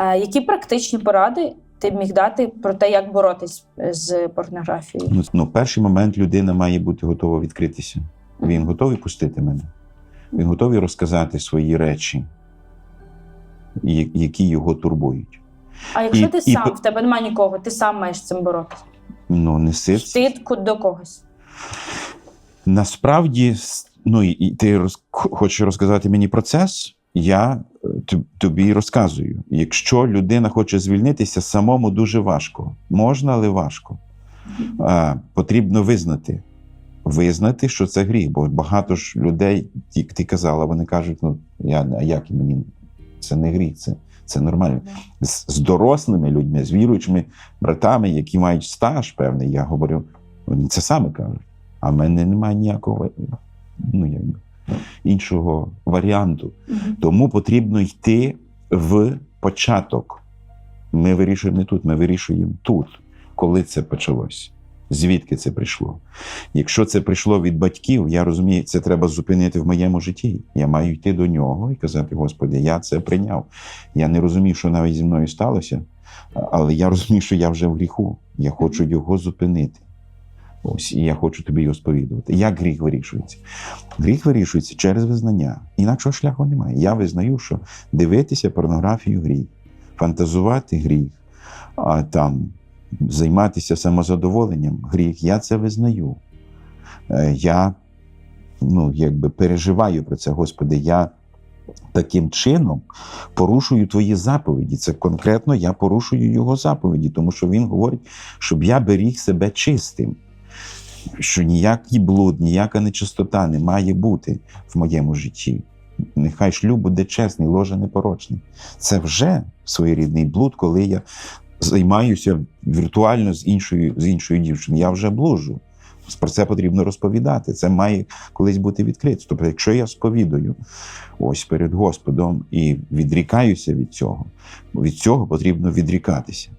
Е, які практичні поради ти б міг дати про те, як боротись з порнографією? Ну, ну, перший момент людина має бути готова відкритися. Він готовий пустити мене. Він готовий розказати свої речі, які його турбують. А якщо І- ти і сам, в тебе немає нікого, ти сам маєш з цим боротися? Ну, неси Ти до когось. Насправді, ну і- ти роз, хочеш розказати мені процес, я е, тобі розказую. Якщо людина хоче звільнитися, самому дуже важко. Можна, але важко. А, потрібно визнати. Визнати, що це гріх, бо багато ж людей, як ти казала, вони кажуть: ну я а як мені це не гріх, це, це нормально. З, з дорослими людьми, з віруючими братами, які мають стаж певний, я говорю, вони це саме кажуть. А в мене немає ніякого ну, якби, іншого варіанту. Мгм. Тому потрібно йти в початок. Ми вирішуємо не тут, ми вирішуємо тут, коли це почалось. Звідки це прийшло? Якщо це прийшло від батьків, я розумію, це треба зупинити в моєму житті. Я маю йти до нього і казати: Господи, я це прийняв. Я не розумію, що навіть зі мною сталося, але я розумію, що я вже в гріху. Я хочу його зупинити. Ось, і я хочу тобі його сповідувати. Як гріх вирішується? Гріх вирішується через визнання. Інакшого шляху немає. Я визнаю, що дивитися порнографію гріх, фантазувати гріх, а там займатися самозадоволенням гріх. Я це визнаю. Е, Я ну, якби переживаю про це, Господи. Я таким чином порушую твої заповіді. Це конкретно я порушую його заповіді, тому що він говорить, щоб я беріг себе чистим. Що ніякий блуд, ніяка нечистота не має бути в моєму житті. Нехай шлюб буде чесний, ложа непорочний. Це вже своєрідний блуд, коли я займаюся віртуально з іншою, з іншою дівчиною. Я вже блужу. Про це потрібно розповідати. Це має колись бути відкрито. Тобто, якщо я сповідую ось перед Господом і відрікаюся від цього, від цього потрібно відрікатися.